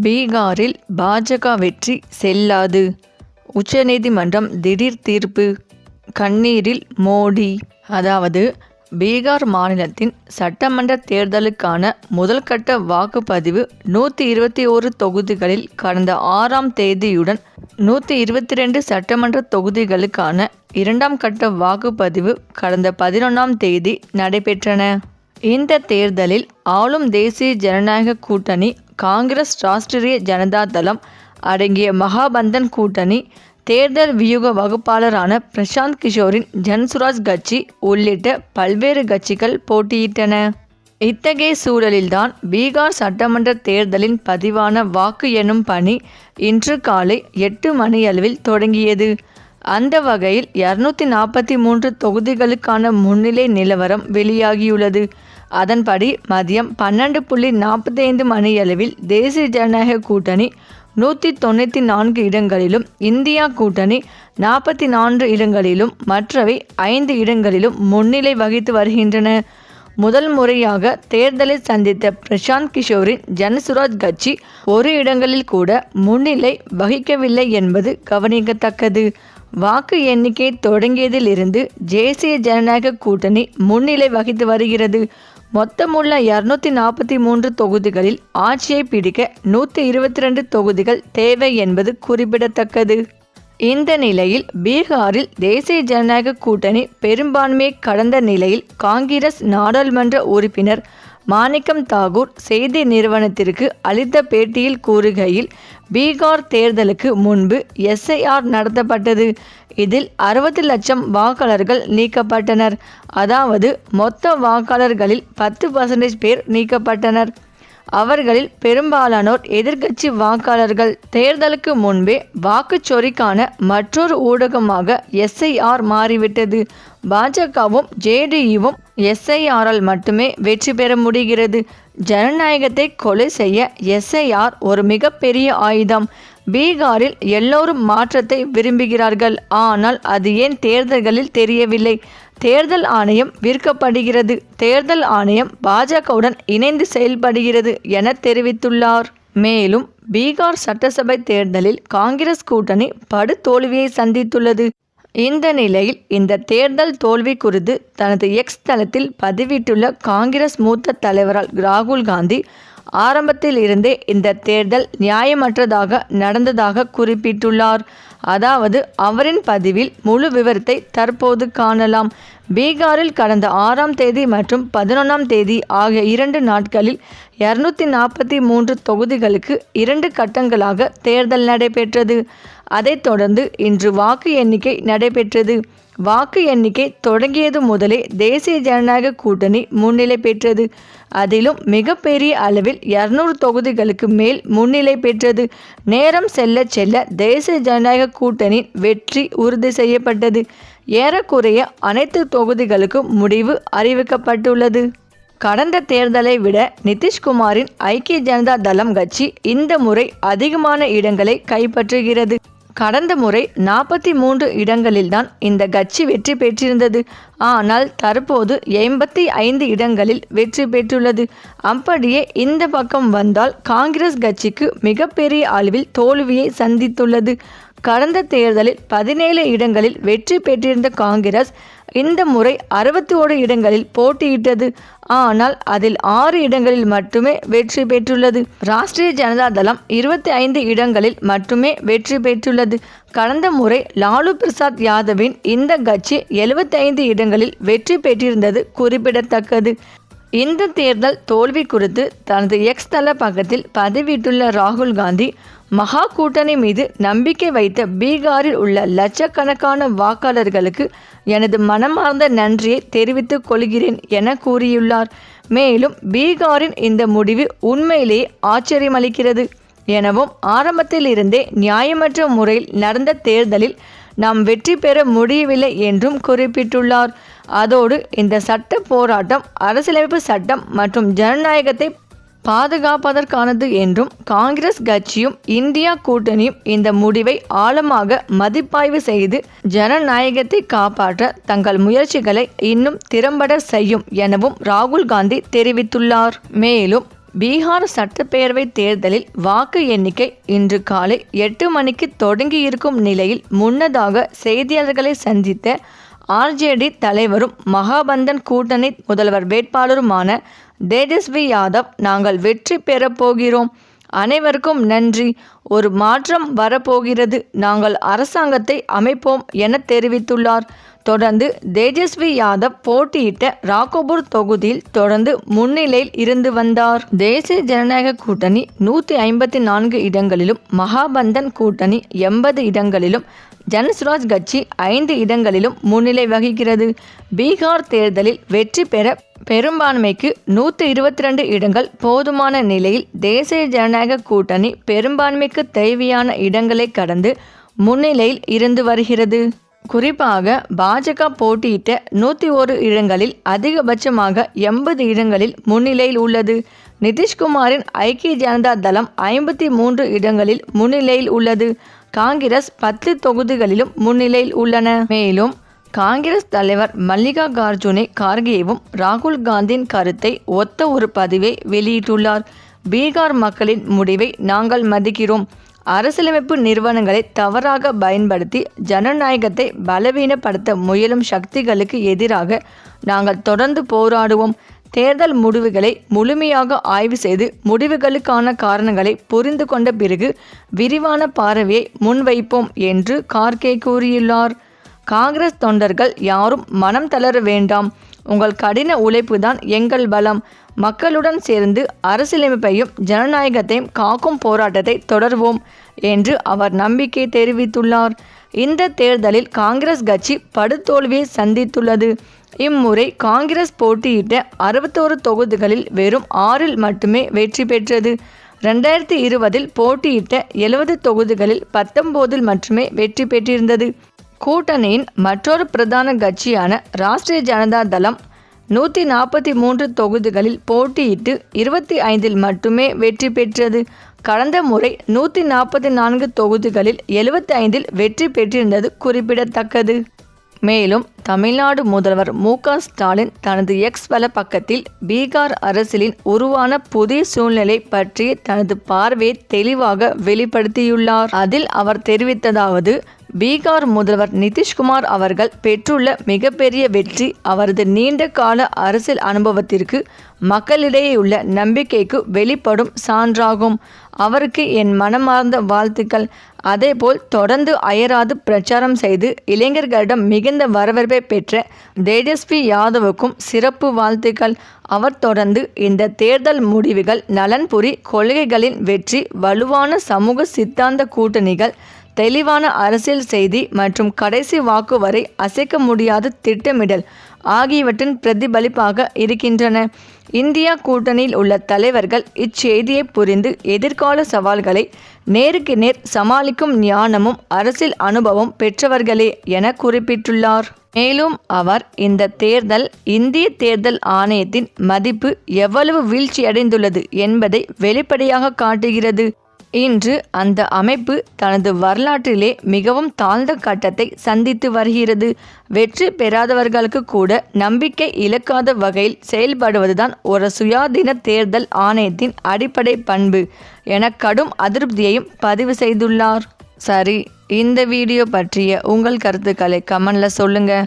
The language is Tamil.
பீகாரில் பாஜக வெற்றி செல்லாது. உச்சநீதிமன்றம் திடீர் தீர்ப்பு. கண்ணீரில் மோடி. அதாவது பீகார் மாநிலத்தின் சட்டமன்ற தேர்தலுக்கான முதல்கட்ட வாக்குப்பதிவு நூற்றி இருபத்தி ஓரு தொகுதிகளில் கடந்த ஆறாம் தேதியுடன் நூற்றி இருபத்தி ரெண்டு சட்டமன்ற தொகுதிகளுக்கான இரண்டாம் கட்ட வாக்குப்பதிவு கடந்த பதினொன்றாம் தேதி நடைபெற்றன. இந்த தேர்தலில் ஆளும் தேசிய ஜனநாயக கூட்டணி காங்கிரஸ் ராஷ்டிரிய ஜனதா தளம் அடங்கிய மகாபந்தன் கூட்டணி தேர்தல் வியூக வகுப்பாளரான பிரசாந்த் கிஷோரின் ஜன்சுராஜ் கட்சி உள்ளிட்ட பல்வேறு கட்சிகள் போட்டியிட்டன. இத்தகைய சூழலில்தான் பீகார் சட்டமன்ற தேர்தலின் பதிவான வாக்கு எனும் பணி இன்று காலை எட்டு மணியளவில் தொடங்கியது. அந்த வகையில் இருநூத்தி நாற்பத்தி மூன்று தொகுதிகளுக்கான முன்னிலை நிலவரம் வெளியாகியுள்ளது. அதன்படி மதியம் பன்னெண்டு புள்ளி நாற்பத்தைந்து மணியளவில் தேசிய ஜனநாயக கூட்டணி நூற்றி தொண்ணூற்றி நான்கு இடங்களிலும் இந்தியா கூட்டணி நாற்பத்தி நான்கு இடங்களிலும் மற்றவை ஐந்து இடங்களிலும் முன்னிலை வகித்து வருகின்றன. முதல் முறையாக தேர்தலை சந்தித்த பிரசாந்த் கிஷோரின் ஜனசுராஜ் கட்சி ஒரு இடங்களில் கூட முன்னிலை வகிக்கவில்லை என்பது கவனிக்கத்தக்கது. வாக்கு எண்ணிக்கை தொடங்கியதிலிருந்து தேசிய ஜனநாயக கூட்டணி முன்னிலை வகித்து வருகிறது. மொத்தமுள்ள இருநூத்தி நாற்பத்தி மூன்று தொகுதிகளில் ஆட்சியை பிடிக்க நூற்றி இருபத்தி ரெண்டு தொகுதிகள் தேவை என்பது குறிப்பிடத்தக்கது. இந்த நிலையில் பீகாரில் தேசிய ஜனநாயக கூட்டணி பெரும்பான்மையை கடந்த நிலையில் காங்கிரஸ் நாடாளுமன்ற உறுப்பினர் மாணிக்கம் தாகூர் செய்தி நிறுவனத்திற்கு அளித்த பேட்டியில் கூறுகையில் பீகார் தேர்தலுக்கு முன்பு எஸ்ஐஆர் நடத்தப்பட்டது. இதில் அறுபது லட்சம் வாக்காளர்கள் நீக்கப்பட்டனர். அதாவது மொத்த வாக்காளர்களில் பத்து பர்சன்டேஜ் பேர் நீக்கப்பட்டனர். அவர்களில் பெரும்பாலானோர் எதிர்க்கட்சி வாக்காளர்கள். தேர்தலுக்கு முன்பே வாக்குச்சொரிக்கான மற்றொரு ஊடகமாக எஸ்ஐஆர் மாறிவிட்டது. பாஜகவும் ஜேடியுவும் எஸ்ஐஆரால் மட்டுமே வெற்றி பெற முடிகிறது. ஜனநாயகத்தை கொலை செய்ய எஸ்ஐஆர் ஒரு மிகப்பெரிய ஆயுதம். பீகாரில் எல்லோரும் மாற்றத்தை விரும்புகிறார்கள். ஆனால் அது ஏன் தேர்தல்களில் தெரியவில்லை? தேர்தல் ஆணையம் விற்கப்படுகிறது. தேர்தல் ஆணையம் பாஜகவுடன் இணைந்து செயல்படுகிறது என தெரிவித்துள்ளார். மேலும் பீகார் சட்டசபை தேர்தலில் காங்கிரஸ் கூட்டணி படுதோல்வியை சந்தித்துள்ளது. இந்த நிலையில் இந்த தேர்தல் தோல்வி குறித்து தனது எக்ஸ் தளத்தில் பதிவிட்டுள்ள காங்கிரஸ் மூத்த தலைவரால் ராகுல் காந்தி ஆரம்பத்தில் இருந்தே இந்த தேர்தல் நியாயமற்றதாக நடந்ததாக குறிப்பிட்டுள்ளார். அதாவது அவரின் பதிவில் முழு விவரத்தை தற்போது காணலாம். பீகாரில் கடந்த ஆறாம் தேதி மற்றும் பதினொன்றாம் தேதி ஆகிய இரண்டு நாட்களில் இருநூத்தி நாற்பத்தி மூன்று தொகுதிகளுக்கு இரண்டு கட்டங்களாக தேர்தல் நடைபெற்றது. அதைத் தொடர்ந்து இன்று வாக்கு எண்ணிக்கை நடைபெற்றது. வாக்கு எண்ணிக்கை தொடங்கியது முதலே தேசிய ஜனநாயக கூட்டணி முன்னிலை பெற்றது. அதிலும் மிகப்பெரிய அளவில் இருநூறு தொகுதிகளுக்கு மேல் முன்னிலை பெற்றது. நேரம் செல்ல செல்ல தேசிய ஜனநாயக கூட்டணியின் வெற்றி உறுதி செய்யப்பட்டது. ஏறக்குறைய அனைத்து தொகுதிகளுக்கும் முடிவு அறிவிக்கப்பட்டுள்ளது. கடந்த தேர்தலை விட நிதிஷ்குமாரின் ஐக்கிய ஜனதா தளம் கட்சி இந்த முறை அதிகமான இடங்களை கைப்பற்றுகிறது. கடந்த முறை நாற்பத்தி மூன்று இடங்களில்தான் இந்த கட்சி வெற்றி பெற்றிருந்தது. ஆனால் தற்போது எண்பத்தி ஐந்து இடங்களில் வெற்றி பெற்றுள்ளது. அப்படியே இந்த பக்கம் வந்தால் காங்கிரஸ் கட்சிக்கு மிகப்பெரிய அளவில் தோல்வியை சந்தித்துள்ளது. கடந்த தேர்தலில் பதினேழு இடங்களில் வெற்றி பெற்றிருந்த காங்கிரஸ் இந்த முறை அறுபத்தி ஓரு இடங்களில் போட்டியிட்டது. ஆனால் அதில் ஆறு இடங்களில் மட்டுமே வெற்றி பெற்றுள்ளது. ராஷ்டிரிய ஜனதா தளம் இருபத்தி ஐந்து இடங்களில் மட்டுமே வெற்றி பெற்றுள்ளது. கடந்த முறை லாலு பிரசாத் யாதவின் இந்த கட்சி எழுபத்தி ஐந்து இடங்களில் வெற்றி பெற்றிருந்தது குறிப்பிடத்தக்கது. இந்த தேர்தல் தோல்வி குறித்து தனது எக்ஸ் தள பக்கத்தில் பதிவிட்டுள்ள ராகுல் காந்தி மகா கூட்டணி மீது நம்பிக்கை வைத்த பீகாரில் உள்ள லட்சக்கணக்கான வாக்காளர்களுக்கு எனது மனமார்ந்த நன்றியை தெரிவித்துக் கொள்கிறேன் என கூறியுள்ளார். மேலும் பீகாரின் இந்த முடிவு உண்மையிலேயே ஆச்சரியமளிக்கிறது. எனவும் ஆரம்பத்திலிருந்தே நியாயமற்ற முறையில் நடந்த தேர்தலில் நாம் வெற்றி பெற முடியவில்லை என்றும் குறிப்பிட்டுள்ளார். அதோடு இந்த சட்ட போராட்டம் அரசியலமைப்பு சட்டம் மற்றும் ஜனநாயகத்தை பாதுகாப்பதற்கானது என்றும் காங்கிரஸ் கட்சியும் இந்தியா கூட்டணியும் இந்த முடிவை ஆழமாக மதிப்பாய்வு செய்து ஜனநாயகத்தை காப்பாற்ற தங்கள் முயற்சிகளை இன்னும் திறம்பட செய்யும் எனவும் ராகுல் காந்தி தெரிவித்துள்ளார். மேலும் பீகார் சட்டப்பேரவை தேர்தலில் வாக்கு எண்ணிக்கை இன்று காலை எட்டு மணிக்கு தொடங்கியிருக்கும் நிலையில் முன்னதாக செய்தியாளர்களை சந்தித்த ஆர்ஜேடி தலைவரும் மகாபந்தன் கூட்டணி முதல்வர் வேட்பாளருமான தேஜஸ்வி யாதவ் நாங்கள் வெற்றி பெறப் போகிறோம். அனைவருக்கும் நன்றி. ஒரு மாற்றம் வரப்போகிறது. நாங்கள் அரசாங்கத்தை அமைப்போம் என தெரிவித்துள்ளார். தொடர்ந்து தேஜஸ்வி யாதவ் போட்டியிட்ட ராகோபூர் தொகுதியில் தொடர்ந்து முன்னிலையில் இருந்து வந்தார். தேசிய ஜனநாயக கூட்டணி நூற்றி ஐம்பத்தி நான்கு இடங்களிலும் மகாபந்தன் கூட்டணி எண்பது இடங்களிலும் ஜனசுராஜ் கட்சி ஐந்து இடங்களிலும் முன்னிலை வகிக்கிறது. பீகார் தேர்தலில் வெற்றி பெற பெரும்பான்மைக்கு நூற்றி இருபத்தி ரெண்டு இடங்கள் போதுமான நிலையில் தேசிய ஜனநாயக கூட்டணி பெரும்பான்மைக்கு தேவையான இடங்களை கடந்து முன்னிலையில் இருந்து வருகிறது. குறிப்பாக பாஜக போட்டியிட்ட நூற்றி ஒரு இடங்களில் அதிகபட்சமாக எண்பது இடங்களில் முன்னிலையில் உள்ளது. நிதிஷ்குமாரின் ஐக்கிய ஜனதா தளம் ஐம்பத்தி மூன்று இடங்களில் முன்னிலையில் உள்ளது. காங்கிரஸ் பத்து தொகுதிகளிலும் முன்னிலையில் உள்ளன. மேலும் காங்கிரஸ் தலைவர் மல்லிகா கார்ஜுனே கார்கேவும் ராகுல் காந்தியின் கருத்தை ஒத்த ஒரு பதிவை வெளியிட்டுள்ளார். பீகார் மக்களின் முடிவை நாங்கள் மதிக்கிறோம். அரசியலமைப்பு நிறுவனங்களை தவறாக பயன்படுத்தி ஜனநாயகத்தை பலவீனப்படுத்த முயலும் சக்திகளுக்கு எதிராக நாங்கள் தொடர்ந்து போராடுவோம். தேர்தல் முடிவுகளை முழுமையாக ஆய்வு செய்து முடிவுகளுக்கான காரணங்களை புரிந்து கொண்ட பிறகு விரிவான பார்வையை முன்வைப்போம் என்று கார்கே கூறியுள்ளார். காங்கிரஸ் தொண்டர்கள் யாரும் மனம் தளர வேண்டாம். உங்கள் கடின உழைப்பு தான் எங்கள் பலம். மக்களுடன் சேர்ந்து அரசியலமைப்பையும் ஜனநாயகத்தையும் காக்கும் போராட்டத்தை தொடர்வோம் என்று அவர் நம்பிக்கை தெரிவித்துள்ளார். இந்த தேர்தலில் காங்கிரஸ் கட்சி படுதோல்வியை சந்தித்துள்ளது. இம்முறை காங்கிரஸ் போட்டியிட்ட அறுபத்தோரு தொகுதிகளில் வெறும் ஆறில் மட்டுமே வெற்றி பெற்றது. ரெண்டாயிரத்தி இருபதில் போட்டியிட்ட எழுபது தொகுதிகளில் பத்தொம்போதில் மட்டுமே வெற்றி பெற்றிருந்தது. கூட்டணியின் மற்றொரு பிரதான கட்சியான ராஷ்டிரிய ஜனதா தளம் நூற்றி நாற்பத்தி மூன்று தொகுதிகளில் போட்டியிட்டு இருபத்தி ஐந்தில் மட்டுமே வெற்றி பெற்றது. கடந்த முறை நூற்றி நாற்பத்தி நான்கு தொகுதிகளில் எழுபத்தி ஐந்தில் வெற்றி பெற்றிருந்தது குறிப்பிடத்தக்கது. மேலும் தமிழ்நாடு முதல்வர் மு ஸ்டாலின் தனது எக்ஸ் வல பக்கத்தில் பீகார் அரசியலின் உருவான புதிய சூழ்நிலை பற்றி தனது பார்வையை தெளிவாக வெளிப்படுத்தியுள்ளார். அதில் அவர் தெரிவித்ததாவது பீகார் முதல்வர் நிதிஷ்குமார் அவர்கள் பெற்றுள்ள மிகப்பெரிய வெற்றி அவரது நீண்ட கால அரசியல் அனுபவத்திற்கு மக்களிடையே உள்ள நம்பிக்கைக்கு வெளிப்படும் சான்றாகும். அவருக்கு என் மனமார்ந்த வாழ்த்துக்கள். அதேபோல் தொடர்ந்து அயராது பிரச்சாரம் செய்து இளைஞர்களிடம் மிகுந்த வரவேற்பை பெற்ற தேஜஸ்வி யாதவுக்கும் சிறப்பு வாழ்த்துக்கள். அவர் தொடர்ந்து இந்த தேர்தல் முடிவுகள் நலன்புரி கொள்கைகளின் வெற்றி வலுவான சமூக சித்தாந்த கூட்டணிகள் தெளிவான அரசியல் செய்தி மற்றும் கடைசி வாக்கு வரை அசைக்க முடியாத திட்டமிடல் ஆகியவற்றின் பிரதிபலிப்பாக இருக்கின்றன. இந்தியா கூட்டணியில் உள்ள தலைவர்கள் இச்செய்தியை புரிந்து எதிர்கால சவால்களை நேருக்கு நேர் சமாளிக்கும் ஞானமும் அரசியல் அனுபவம் பெற்றவர்களே என குறிப்பிட்டுள்ளார். மேலும் அவர் இந்த தேர்தல் இந்திய தேர்தல் ஆணையத்தின் மதிப்பு எவ்வளவு வீழ்ச்சியடைந்துள்ளது என்பதை வெளிப்படையாக காட்டுகிறது. இன்று அந்த அமைப்பு தனது வரலாற்றிலே மிகவும் தாழ்ந்த கட்டத்தை சந்தித்து வருகிறது. வெற்றி பெறாதவர்களுக்கு கூட நம்பிக்கை இழக்காத வகையில் செயல்படுவதுதான் ஒரு சுயாதீன தேர்தல் ஆணையத்தின் அடிப்படை பண்பு என கடும் அதிருப்தியையும் பதிவு செய்துள்ளார். சரி இந்த வீடியோ பற்றிய உங்கள் கருத்துக்களை கமெண்டில் சொல்லுங்கள்